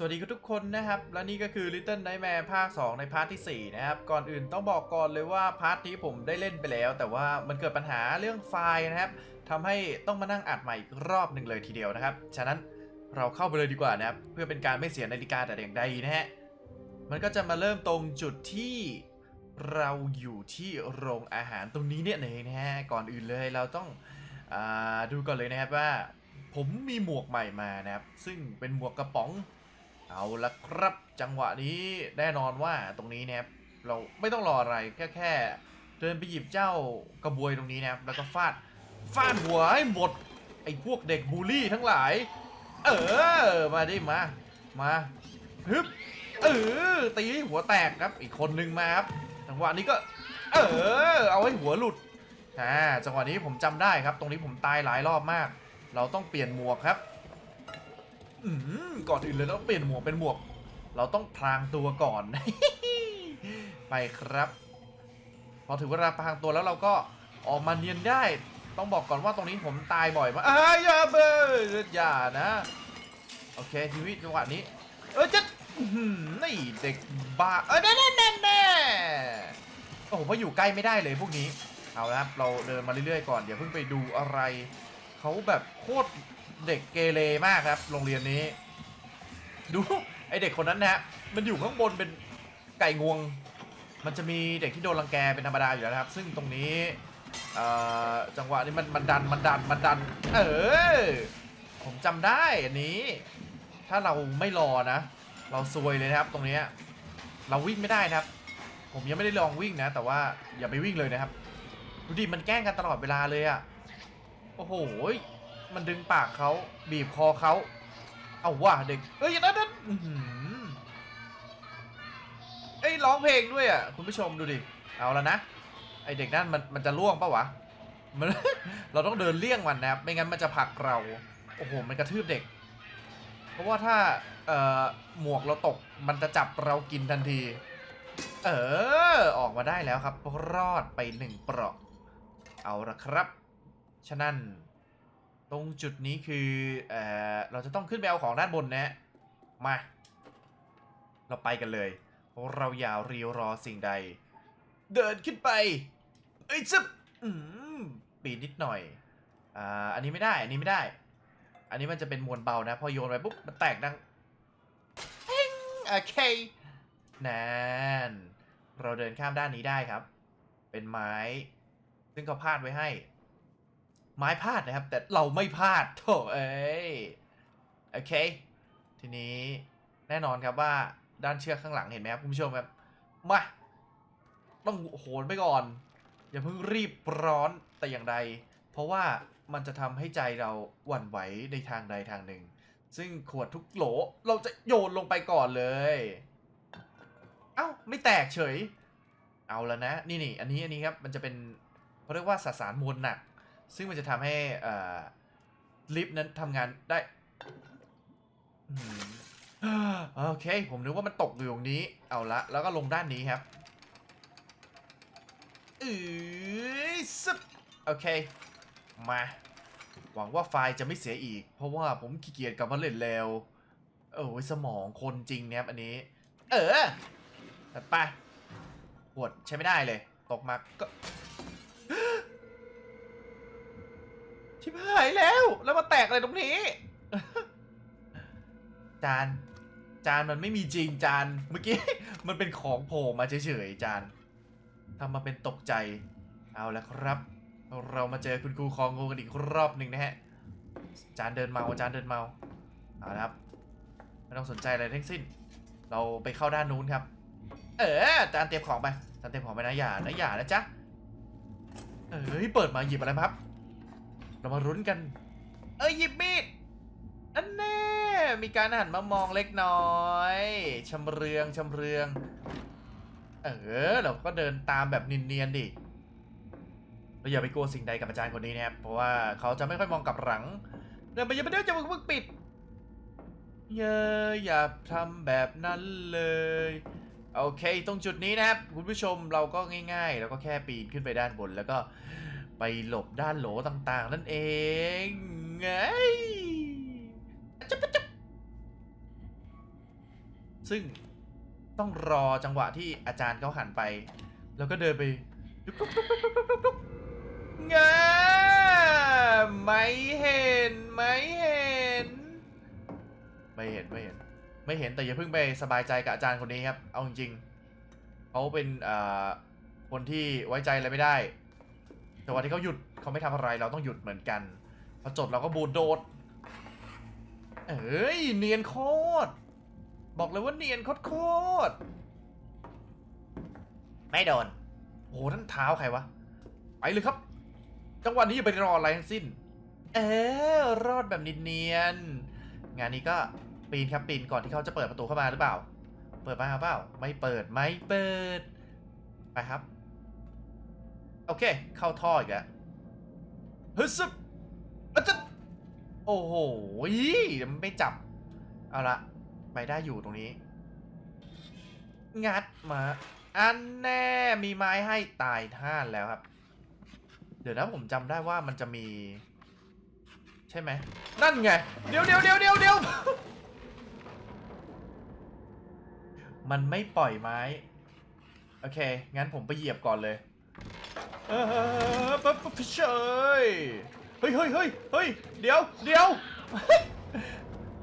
สวัสดีทุกคนนะครับ และนี่ก็คือ Little Nightmare ภาค 2 ในพาร์ทที่ 4 นะครับ ก่อนอื่นต้องบอกก่อนเลยว่าพาร์ทนี้ผมได้เล่นไปแล้ว แต่ว่ามันเกิดปัญหาเรื่องไฟล์นะครับทำให้ต้องมานั่งอัดใหม่อีกรอบหนึ่งเลยทีเดียวนะครับ ฉะนั้นเราเข้าไปเลยดีกว่านะครับ เพื่อเป็นการไม่เสียนาฬิกาแต่อย่างใดนะฮะ มันก็จะมาเริ่มตรงจุดที่เราอยู่ที่โรงอาหารตรงนี้เนี่ยเองนะฮะ ก่อนอื่นเลยเราต้องอดูก่อนเลยนะครับว่า ผมมีหมวกใหม่มานะครับ ซึ่งเป็นหมวกกระป๋อง เอาละครับจังหวะนี้แน่นอนว่าตรงนี้นะครับเราไม่ต้องรออะไรแค่แค่เดินไปหยิบเจ้ากระบวยตรงนี้นะครับแล้วก็ฟาดฟาดหัวให้หมดไอ้พวกเด็กบูลลี่ทั้งหลาย เออมาดิมามาฮึบเออตีหัวแตกครับอีกคนนึงมาครับจังหวะนี้ก็ เออ เอาให้หัวหลุดอ่าจังหวะนี้ผมจำได้ครับ ตรงนี้ผมตายหลายรอบมาก เราต้องเปลี่ยนหมวกครับ อืมก่อนอื่นเลยต้องเปลี่ยนหมวกเป็นหมวก เราต้องพรางตัวก่อน ไปครับ พอถึงเวลาพรางตัวแล้วเราก็ออกมาเนียนได้ ต้องบอกก่อนว่าตรงนี้ผมตายบ่อยมากอ้ายอย่าเบอร์อย่านะ โอเคทีวิตจังหวะนี้ เออจะอื้อหือนี่เด็กบ้าเออแน่แน่แน่แน่โอ้โหมาอยู่ใกล้ไม่ได้เลยพวกนี้ เอาละครับ เราเดินมาเรื่อยๆก่อนอย่าเพิ่งไปดูอะไร เขาแบบโคตร เด็กเกเรมากครับ โรงเรียนนี้ ดูไอเด็กคนนั้นนะฮะมันอยู่ข้างบนเป็นไก่งวง มันจะมีเด็กที่โดนรังแกเป็นธรรมดาอยู่แล้วนะครับ ซึ่งตรงนี้จังหวะนี้มันมันดันมันดันมันดัน เออผมจำได้อันนี้ ถ้าเราไม่รอนะ เราซวยเลยนะครับ ตรงนี้เราวิ่งไม่ได้นะครับ ผมยังไม่ได้ลองวิ่งนะ แต่ว่าอย่าไปวิ่งเลยนะครับดูดิมันแกล้งกันตลอดเวลาเลยอะโอ้โห มันดึงปากเขาบีบคอเขาเอาว่ะเด็กเอ้ยนั่นนั่นอื้อหือเอ้ยร้องเพลงด้วยอะคุณผู้ชมดูดิเอาแล้วนะไอเด็กนั่นมันมันจะล่วงปะวะมันเราต้องเดินเลี่ยงมันนะครับไม่งั้นมันจะผลักเราโอ้โหมันกระทืบเด็ก เพราะว่าถ้าเอ่อหมวกเราตกมันจะจับเรากินทันที เออออกมาได้แล้วครับรอดไปหนึ่งเปราะเอาละครับ ฉะนั้น ตรงจุดนี้คือเอ่อเราจะต้องขึ้นไปเอาของด้านบนนะ มา เราไปกันเลย เราอย่ารีรอสิ่งใด เดินขึ้นไป เอ้ยซึบปีนนิดหน่อยอ่าอันนี้ไม่ได้ อันนี้ไม่ได้ อันนี้มันจะเป็นมวลเบานะ พอโยนไปปุ๊บมันแตกดังเฮ้งโอเคนั่นเราเดินข้ามด้านนี้ได้ครับ เป็นไม้ ซึ่งเขาพาดไว้ให้ ไม้พลาดนะครับ แต่เราไม่พลาดโถเอ้ยโอเค ทีนี้แน่นอนครับว่าด้านเชือกข้างหลังเห็นไหมครับคุณผู้ชมครับมาต้องโหนไปก่อน อย่าเพิ่งรีบร้อนแต่อย่างใด เพราะว่ามันจะทำให้ใจเราหวั่นไหวในทางใดทางหนึ่ง ซึ่งขวดทุกโหลเราจะโยนลงไปก่อนเลย เอ้าไม่แตกเฉย เอาแล้วนะ นี่นี่อันนี้อันนี้ครับมันจะเป็นเขาเรียกว่าสสารมวลหนัก ซึ่งมันจะทำให้ลิฟต์นั้นทำงานได้โอเค ผมนึกว่ามันตกอยู่ตรงนี้ เอาละ แล้วก็ลงด้านนี้ครับอ้ยซึบโอเค มา หวังว่าไฟล์จะไม่เสียอีก เพราะว่าผมขี้เกียจกลับมาเล่นแล้วโอ้ยสมองคนจริงเนี่ยครับอันนี้ เออตัดไปปวดใช้ไม่ได้เลย ตกมาก็ ชิบหายแล้ว แล้วมาแตกอะไรตรงนี้ จาน จานมันไม่มีจริงจาน เมื่อกี้ มันเป็นของโผล่มาเฉยๆจานทำมาเป็นตกใจ เอาละครับ เรามาเจอคุณครูคองงูกันอีกรอบหนึ่งนะฮะ จานเดินเมา จานเดินเมา เอาละครับ ไม่ต้องสนใจอะไรทั้งสิ้น เราไปเข้าด้านนู้นครับ เออจานเตรียมของไป จานเตรียมของไปนะอย่านะอย่านะจ๊ะ เอ้ย เปิดมาหยิบอะไรครับ เรามารุ้นกัน เอ้ยหยิบมีดอันแน่มีการหันมามองเล็กน้อยชำเรืองชำเรือง เออเราก็เดินตามแบบเนียนๆดิเราอย่าไปกลัวสิ่งใดกับอาจารย์คนนี้นะครับเพราะว่าเขาจะไม่ค่อยมองกลับหลังเดินไปอย่าไปเดินจะมึงมึงปิดเยอะอย่าทำแบบนั้นเลยโอเค ตรงจุดนี้นะครับ คุณผู้ชมเราก็ง่าย ๆ แล้วก็แค่ปีนขึ้นไปด้านบนแล้วก็ ไปหลบด้านโหลต่างๆ นั่นเองไงจุ๊บจุ๊บซึ่งต้องรอจังหวะที่อาจารย์เขาหันไป แล้วก็เดินไปงไม่เห็น ไม่เห็น ไม่เห็น ไม่เห็น ไม่เห็นแต่อย่าเพิ่งไปสบายใจกับอาจารย์คนนี้ครับ เอาจริงๆเขาเป็นคนที่ไว้ใจอะไรไม่ได้ แต่วันที่เขาหยุดเขาไม่ทำอะไรเราต้องหยุดเหมือนกันพอจบเราก็บูดโดด เอ้ยเนียนโคตร บอกเลยว่าเนียนโคตรโคตร ไม่โดน โอ้โหนั่นเท้าใครวะ ไปเลยครับ จังหวะนี้อย่าไปรออะไรทั้งสิ้น เออรอดแบบเนียนๆงานนี้ก็ปีนครับปีนก่อนที่เขาจะเปิดประตูเข้ามาหรือเปล่า เปิดมาเปล่า ไม่เปิดไม่เปิด ไปครับ โอเค เข้าท่ออีกแล้วฮึซึบอะจะโอ้โหมันไม่จับ เอาละไปได้อยู่ตรงนี้ งัดมา อันแน่ มีไม้ให้ตายท่านแล้วครับ เดี๋ยวนะผมจำได้ว่ามันจะมี ใช่ไหม นั่นไง เดี๋ยวเดี๋ยวเดี๋ยวเดี๋ยวเดี๋ยวมันไม่ปล่อยไม้ โอเค งั้นผมไปเหยียบก่อนเลย เออปั๊บปั๊บเฉยเฮ้ยเฮ้ยเฮ้ยเฮ้ยเดี๋ยวเดี๋ยว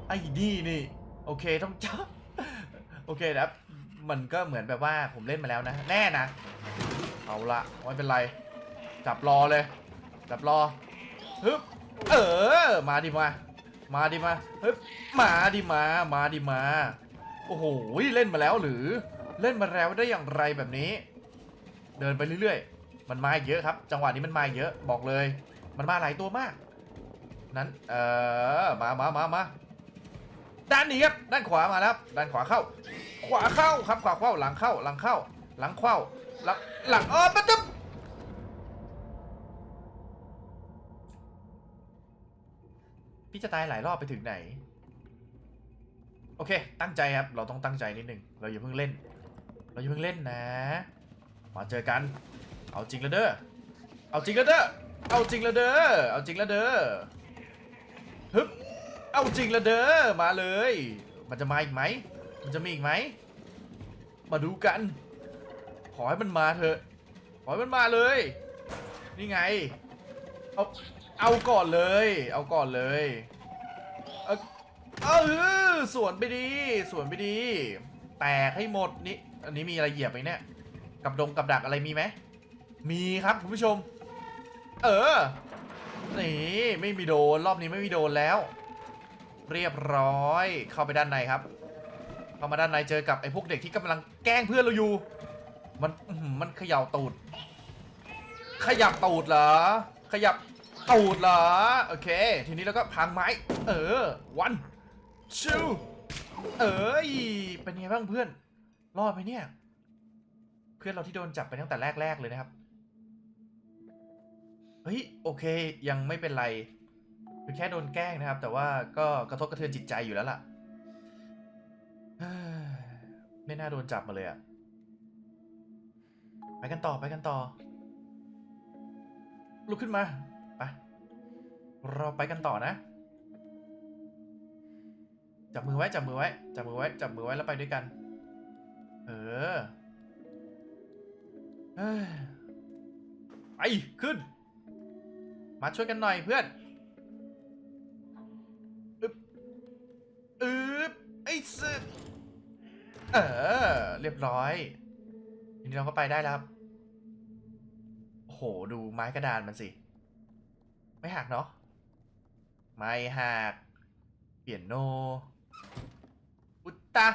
ไอ้นี่นี่ โอเคต้องจับโอเคนะครับมันก็เหมือนแบบว่าผมเล่นมาแล้วนะ แน่นะ เอาละไม่เป็นไร จับรอเลย จับรอฮึบเออ มาดิมา มาดิมาฮึบมาดิมา มาดิมา โอ้โห เล่นมาแล้วหรือ เล่นมาแล้วได้อย่างไรแบบนี้ เดินไปเรื่อยๆ มันมาเยอะครับ จังหวะนี้มันมาเยอะบอกเลย มันมาหลายตัวมาก นั้นเออมามามามาด้านนี้ครับด้านขวามาแล้วครับด้านขวาเข้า ขวาเข้าครับขวาเข้าหลังเข้าหลังเข้า หลังเข้าหลังหลังเออมันจะพี่จะตายหลายรอบไปถึงไหน โอเค ตั้งใจครับ เราต้องตั้งใจนิดนึง เราอย่าเพิ่งเล่น เราอย่าเพิ่งเล่นนะ มาเจอกัน เอาจริงแล้วเด้อ เอาจริงแล้วเด้อ เอาจริงแล้วเด้อ เอาจริงแล้วเด้อ ฮึบ เอาจริงแล้วเด้อ มาเลย มันจะมาอีกไหม มันจะมีอีกไหม มาดูกัน ขอให้มันมาเถอะ ขอให้มันมาเลย นี่ไง เอา เอาก่อนเลย เอาก่อนเลยเออเออสวนไปดี สวนไปดี แตกให้หมดนี่ อันนี้มีอะไรเหยียบไหมเนี่ย กับดงกับดักอะไรมีไหม มีครับคุณผู้ชม เออ นี่ไม่มีโดนรอบนี้ไม่มีโดนแล้ว เรียบร้อย เข้าไปด้านในครับ เข้ามาด้านในเจอกับไอ้พวกเด็กที่กำลังแกล้งเพื่อนเราอยู่ มันมันเขย่าตูด ขยับตูดเหรอ ขยับตูดเหรอ โอเค ทีนี้เราก็พังไม้ เออ วันชูเอ้ย เป็นไงบ้างเพื่อน รอดไหมเนี่ย เพื่อนเราที่โดนจับไปตั้งแต่แรกๆเลยนะครับ เฮ้ยโอเค ยังไม่เป็นไรคือแค่โดนแกล้งนะครับ แต่ว่าก็กระทบกระเทือนจิตใจอยู่แล้วล่ะไม่น่าโดนจับมาเลยอะไปกันต่อไปกันต่อ ลุกขึ้นมาไปเราไปกันต่อนะ จับมือไว้จับมือไว้จับมือไว้จับมือไว้แล้วไปด้วยกัน เออเฮ้ยไปขึ้น มาช่วยกันหน่อยเพื่อนอึบอึบไอ้สึกเออ เรียบร้อยทีนี้เราก็ไปได้แล้วครับโอ้โห ดูไม้กระดานมันสิ ไม่หักเนาะ ไม่หัก เปลี่ยนโน อุตตะ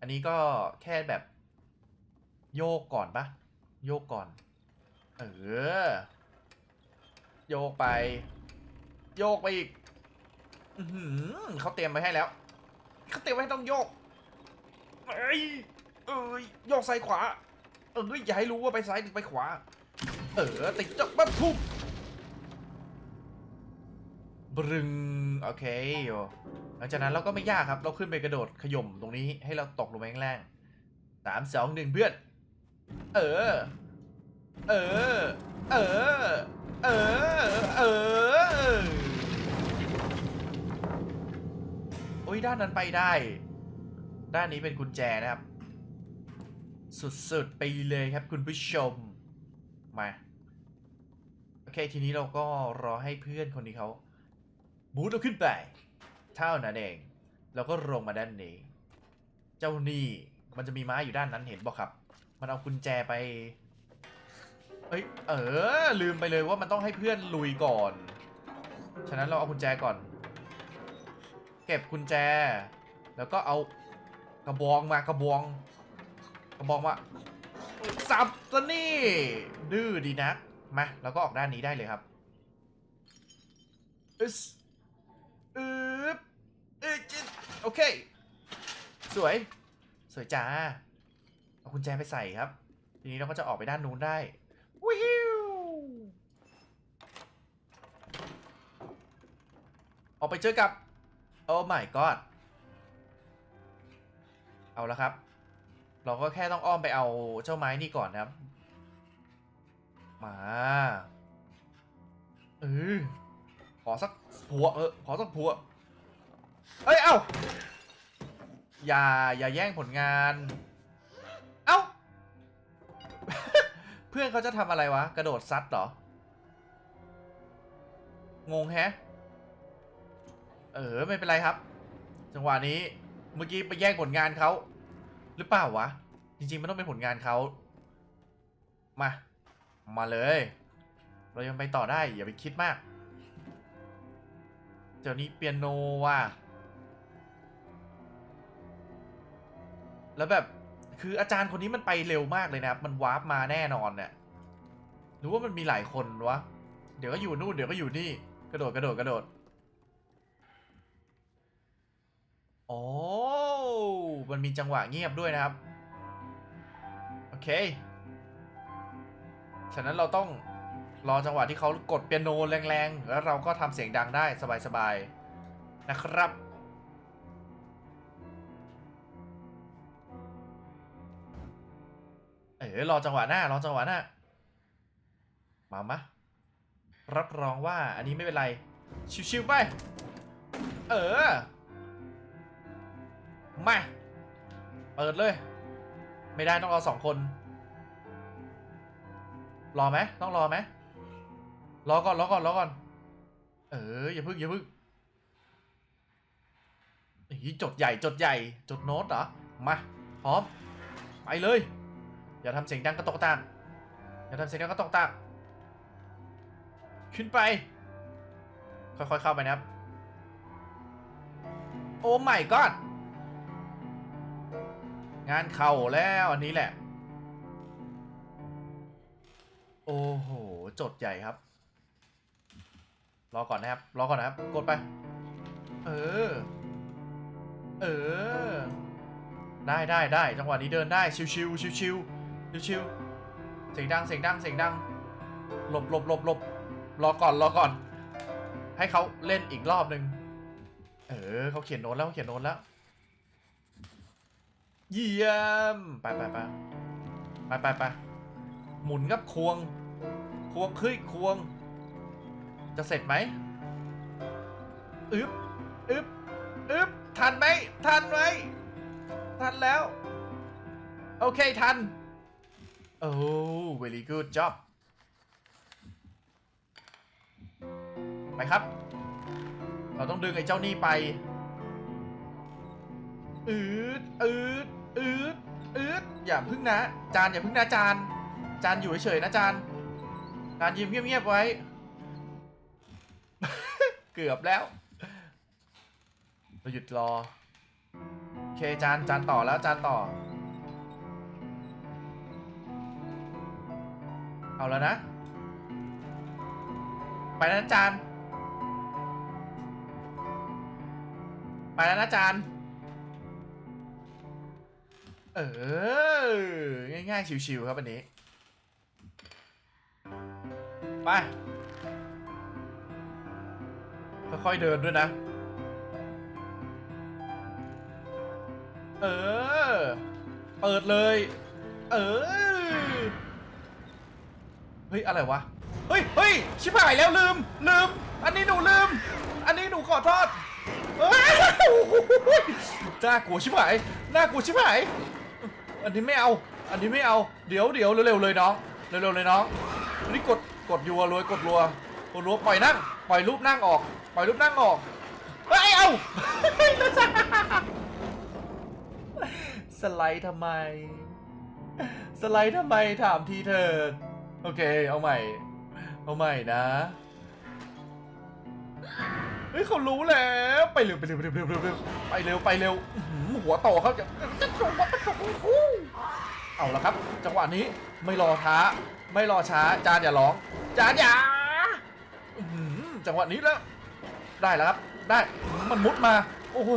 อันนี้ก็แค่แบบ โยกก่อนปะโยกก่อน เออ โยกไป โยกไปอีกอืเขาเตรียมไว้ให้แล้วเขาเตรียมไว้ให้ต้องโยกเอ้ยเอ้ยโยกซ้ายขวาเอ้ยอย่าให้รู้ว่าไปซ้ายหรือไปขวา เออติดจับปั๊บทุบบรึงโอเคโอหลังจากนั้นเราก็ไม่ยากครับ เราขึ้นไปกระโดดขย่มตรงนี้ให้เราตกลงไปข้างล่างสามสองหนึ่งเพื่อน เออ เออ เออ เออ เออ โอ้ยด้านนั้นไปได้ ด้านนี้เป็นกุญแจนะครับ สุดๆ ไปเลยครับคุณผู้ชม มา โอเค ทีนี้เราก็รอให้เพื่อนคนนี้เขาบูทเราขึ้นไป เท่านั้นเองแล้วก็ลงมาด้านนี้ เจ้านี่มันจะมีไม้อยู่ด้านนั้นเห็นบอกครับ มันเอากุญแจไป เอ้ยเออ ลืมไปเลยว่ามันต้องให้เพื่อนลุยก่อน ฉะนั้นเราเอากุญแจก่อน เก็บกุญแจ แล้วก็เอากระบองมากระบอง กระบองมาสับซะนี่ ดื้อดีนักมาแล้วก็ออกด้านนี้ได้เลยครับอึสอึบอึจิโอเค สวย สวยจ้า เอากุญแจไปใส่ครับ ทีนี้เราก็จะออกไปด้านนู้นได้วิว ออกไปเจอกับ โอ้ my god เอาละครับ เราก็แค่ต้องอ้อมไปเอาเจ้าไม้นี่ก่อนนะครับ มาเออขอสักผัวเออขอสักผัวเอ้ย เอ้า อย่า อย่าแย่งผลงาน เอ้า เพื่อนเขาจะทำอะไรวะ กระโดดซัดเหรอ งงแฮะ เออไม่เป็นไรครับ จังหวะนี้เมื่อกี้ไปแย่งผลงานเขาหรือเปล่าวะ จริงๆมันต้องเป็นผลงานเขามา มาเลย เรายังไปต่อได้อย่าไปคิดมากเดี๋ยวนี้เปียโนว่ะแล้วแบบคืออาจารย์คนนี้มันไปเร็วมากเลยนะครับ มันวาร์ปมาแน่นอนเนี่ยหรือว่ามันมีหลายคนวะ เดี๋ยวก็อยู่นู่นเดี๋ยวก็อยู่นี่ กระโดดกระโดดกระโดด โอ้มันมีจังหวะเงียบด้วยนะครับ โอเค ฉะนั้นเราต้องรอจังหวะที่เขากดเปียโนแรงๆ แล้วเราก็ทำเสียงดังได้สบายๆ นะครับ เออรอจังหวะหน้ารอจังหวะหน้า มามะ รับรองว่าอันนี้ไม่เป็นไร ชิวๆไป เออ มา เปิดเลย ไม่ได้ต้องรอสองคน รอไหมต้องรอไหมรอก่อนรอก่อนรอก่อน เอออย่าพึ่งอย่าพึ่งอีจดใหญ่จดใหญ่จดโน้ตเหรอ มาพร้อม ไปเลย อย่าทำเสียงดังกระตกกระตากอย่าทำเสียงดังกระตกกระตากขึ้นไป ค่อยๆเข้าไปนะครับ โอ้ my god งานเข่าแล้วอันนี้แหละ โอ้โห จดใหญ่ครับ รอก่อนนะครับ รอก่อนนะครับ กดไป เออ เออ ได้ได้ได้จังหวะนี้เดินได้ ชิวชิวชิวชิวชิวชิวเสียงดังเสียงดังเสียงดัง หลบหลบหลบหลบรอก่อนรอก่อน ให้เขาเล่นอีกรอบหนึ่งเออเขาเขียนโน้ตแล้วเขาเขียนโน้ตแล้ว เยี่ยม ไปไปไปไปไปไปหมุนกับควง ควงขึ้นควง จะเสร็จไหมอึบอึบอึบทันไหมทันไหมทันแล้ว โอเค ทัน โอ้ very good job ไปครับ เราต้องดึงไอ้เจ้านี่ไปอืดอืด อืดอืดอย่าพึ่งนะ จานอย่าพึ่งนะจาน จานอยู่เฉยๆนะจาน จานยิ้มเงียบๆไว้ เกือบแล้วเราหยุดรอ โอเคจานจานต่อแล้วจานต่อ เอาแล้วนะ ไปแล้วนะจาน ไปแล้วนะจาน เออ ง่ายๆ ชิวๆครับอันนี้ ไป ค่อยๆ เดินด้วยนะ เออ เปิดเลย เออ เฮ้ย อะไรวะ เฮ้ยเฮ้ยชิบหายแล้วลืม ลืม อันนี้หนูลืม อันนี้หนูขอโทษเฮ้ยน่ากลัวชิบหายน่ากลัวชิบหาย อันนี้ไม่เอา อันนี้ไม่เอา เดี๋ยวเดี๋ยวเร็วๆเลยน้อง เร็วๆเลยน้องอันนี้กด กดยัวรวยกดรัวกดรัวปล่อยนั่ง ปล่อยรูปนั่งออก ปล่อยรูปนั่งออกเฮ้เอาสไลด์ทำไม สไลด์ทำไมถามทีเถิดโอเค เอาใหม่ เอาใหม่นะ เฮ้ยเขารู้แล้วไปเร็วไปเร็วไปเร็วไปเร็วไปเร็วไปเร็วไปเร็วอื้อหือหัวโตเขาจะจะจบว่าจะจบเอาละครับ จังหวะนี้ไม่รอช้า ไม่รอช้าจานอย่าร้องจานอย่าจังหวะนี้แล้ว ได้แล้วครับ ได้มันมุดมาโอ้โห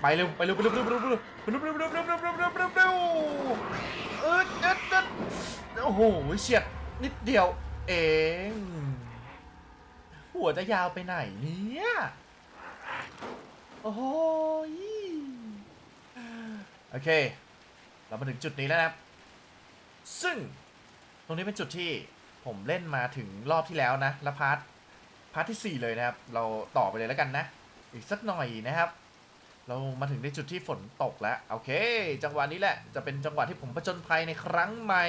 ไปเร็วไปเร็วไปเร็วไปเร็วไปเร็วไปเร็วไปเร็วไปเร็วไปเร็วไปเร็วไปเร็วไปเร็วไปเร็วไปเร็วเออเด็ดเด็ดโอ้โหเฉียดนิดเดียวเอง หัวจะยาวไปไหนเนี่ย โอ้โหยโอเค เรามาถึงจุดนี้แล้วนะซึ่งตรงนี้เป็นจุดที่ผมเล่นมาถึงรอบที่แล้วนะ และพาร์ทพาร์ทที่ 4 เลยนะครับ เราต่อไปเลยแล้วกันนะ อีกสักหน่อยนะครับ เรามาถึงในจุดที่ฝนตกแล้วโอเค จังหวะนี้แหละจะเป็นจังหวะที่ผมผจญภัยในครั้งใหม่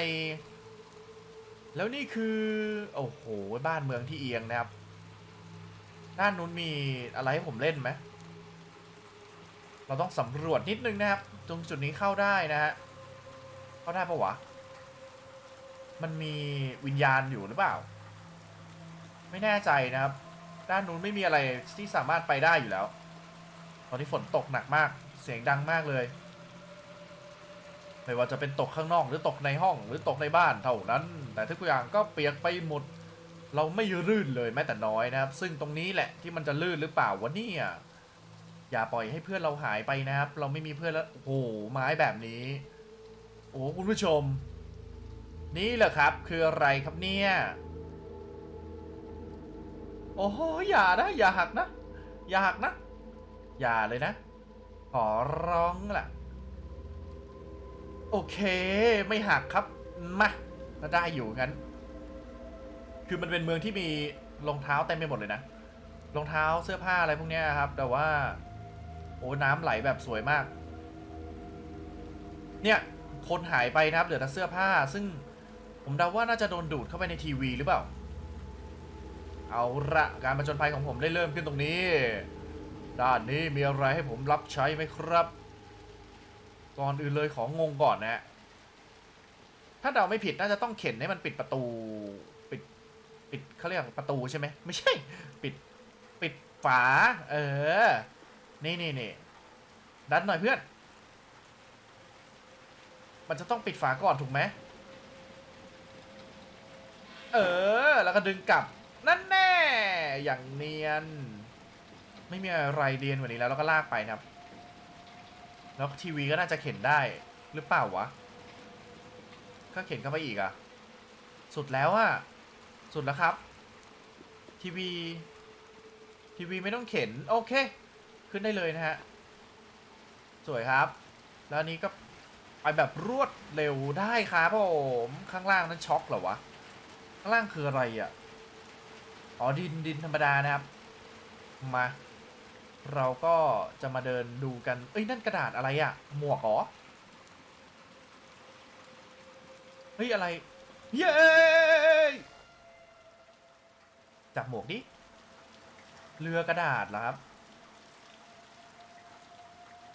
แล้วนี่คือ โอ้โห บ้านเมืองที่เอียงนะครับ ด้านนู้นมีอะไรให้ผมเล่นไหมเราต้องสำรวจนิดนึงนะครับ ตรงจุดนี้เข้าได้นะฮะ เข้าได้ปะวะ มันมีวิญญาณอยู่หรือเปล่า ไม่แน่ใจนะครับ ด้านนู้นไม่มีอะไรที่สามารถไปได้อยู่แล้ว ตอนนี้ฝนตกหนักมาก เสียงดังมากเลย ไม่ว่าจะเป็นตกข้างนอกหรือตกในห้องหรือตกในบ้านเท่านั้น แต่ทุกอย่างก็เปียกไปหมด เราไม่ลื่นเลยแม้แต่น้อยนะครับ ซึ่งตรงนี้แหละที่มันจะลื่นหรือเปล่าวะเนี่ยอย่าปล่อยให้เพื่อนเราหายไปนะครับ เราไม่มีเพื่อนแล้วโอ้โหไม้แบบนี้ โอ้คุณผู้ชม นี่แหละครับ คืออะไรครับเนี่ย โอ้โหอย่านะอย่าหักนะ อย่าหักนะ อย่าเลยนะ ขอร้องล่ะ โอเค ไม่หักครับมาก็ได้อยู่งั้น คือมันเป็นเมืองที่มีรองเท้าเต็มไปหมดเลยนะรองเท้าเสื้อผ้าอะไรพวกเนี้ยครับ แต่ว่า โอ้น้ำไหลแบบสวยมาก เนี่ยคนหายไปนะครับ เหลือแต่เสื้อผ้า ซึ่งผมเดาว่าน่าจะโดนดูดเข้าไปในทีวีหรือเปล่า เอาละการประจนภัยของผมได้เริ่มขึ้นตรงนี้ ด้านนี้มีอะไรให้ผมรับใช้ไหมครับ ก่อนอื่นเลยของงก่อนนะฮะถ้าเดาไม่ผิดน่าจะต้องเข็นให้มันปิดประตู ปิดเขาเรียกประตูใช่ไหมไม่ใช่ ปิดปิดฝา เออ นี่นี่นี่ดันหน่อยเพื่อน มันจะต้องปิดฝาก่อนถูกไหมเออ แล้วก็ดึงกลับ นั่นแน่ อย่างเนียน ไม่มีอะไรเรียนกว่านี้แล้วเราก็ลากไปครับ แล้วทีวีก็น่าจะเข็นได้หรือเปล่าวะ ก็เข็นเข้าไปอีกอะสุดแล้วอะ สุดแล้วครับ ทีวี ทีวีไม่ต้องเข็น โอเค ขึ้นได้เลยนะฮะ สวยครับ แล้วนนี้ก็ไปแบบรวดเร็วได้ครับผมข้างล่างนั้นช็อกเหรอวะ ข้างล่างคืออะไรอะ่ะ อ๋อดินดินธรรมดานะครับ มา เราก็จะมาเดินดูกัน เอ้ยนั่นกระดาษอะไรอะ่ะ หมวกเหรอ เฮ้ยอะไร เย้ จับหมวกดิ เรือกระดาษเหรอครับ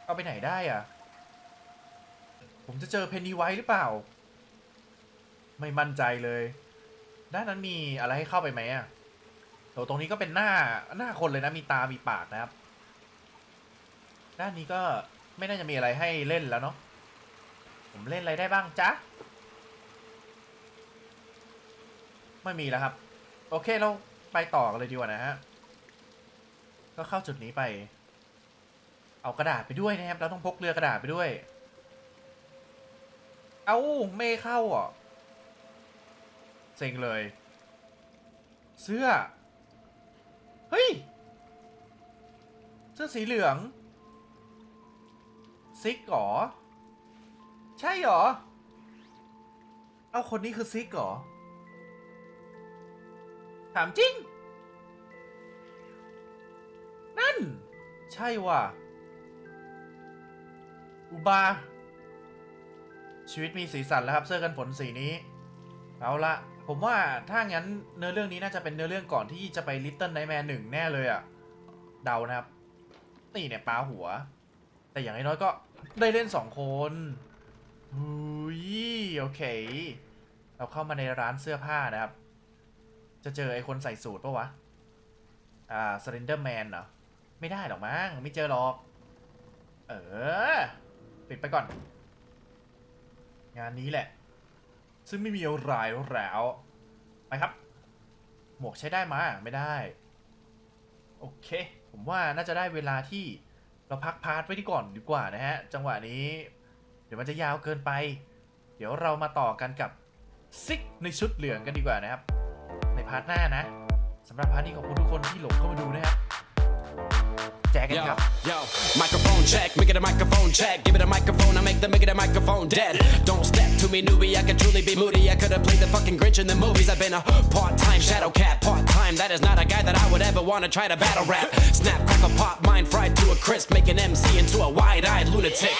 เอาไปไหนได้อะผมจะเจอเพนนีไว้หรือเปล่า ไม่มั่นใจเลย ด้านนั้นมีอะไรให้เข้าไปไหมอะโหตรงนี้ก็เป็นหน้าหน้าคนเลยนะมีตา มีปากนะครับ ด้านนี้ก็ไม่น่าจะมีอะไรให้เล่นแล้วเนาะ ผมเล่นอะไรได้บ้างจ๊ะ ไม่มีแล้วครับ โอเคเรา ไปต่อกันเลยดีกว่านะฮะ ก็เข้าจุดนี้ไป เอากระดาษไปด้วยนะครับ เราต้องพกเรือกระดาษไปด้วย เอาไม่เข้าอะเซ็งเลย เสื้อ เฮ้ย เสื้อสีเหลือง ซิกหรอ ใช่หรอ เอาคนนี้คือซิกหรอ ถามจริง นั่น ใช่ว่ะ อุบา ชีวิตมีสีสันแล้วครับเสื้อกันฝนสีนี้ เอาละผมว่าถ้างั้นเนื้อเรื่องนี้น่าจะเป็นเนื้อเรื่องก่อนที่จะไป Little Nightmare หนึ่งแน่เลยอะเดานะครับ นี่เนี่ยปลาหัว แต่อย่างน้อยก็ได้เล่นสองคนหุยโอเค เราเข้ามาในร้านเสื้อผ้านะครับ จะเจอไอ้คนใส่สูทปะวะ อ่า Slender Man เหรอ ไม่ได้หรอกมั้ง ไม่เจอหรอก เออ ปิดไปก่อน งานนี้แหละ ซึ่งไม่มีอะไรแล้วไปครับ หมวกใช้ได้มาไม่ได้ โอเค ผมว่าน่าจะได้เวลาที่เราพักพาร์ทไว้ที่ก่อนดีกว่านะฮะ จังหวะนี้ เดี๋ยวมันจะยาวเกินไป เดี๋ยวเรามาต่อกันกับซิกในชุดเหลืองกันดีกว่านะครับาร์ทหน้านะสำหรับพาร์ทนี้ขอบคุณทุกคนที่หลงเข้ามาดูนะครับ แจกกัน Yo, ครับ yo, microphone check, make it a microphone check. Give it a microphone, I make the make it a microphone dead. Don't step to me, newbie. I could truly be moody. I could have played the fucking Grinch in the movies. I've been a part-time shadow cat, part-time. That is not a guy that I would ever wanna try to battle rap. Snap, crackle, pop, mind fried to a crisp, make an MC into a wide-eyed lunatic.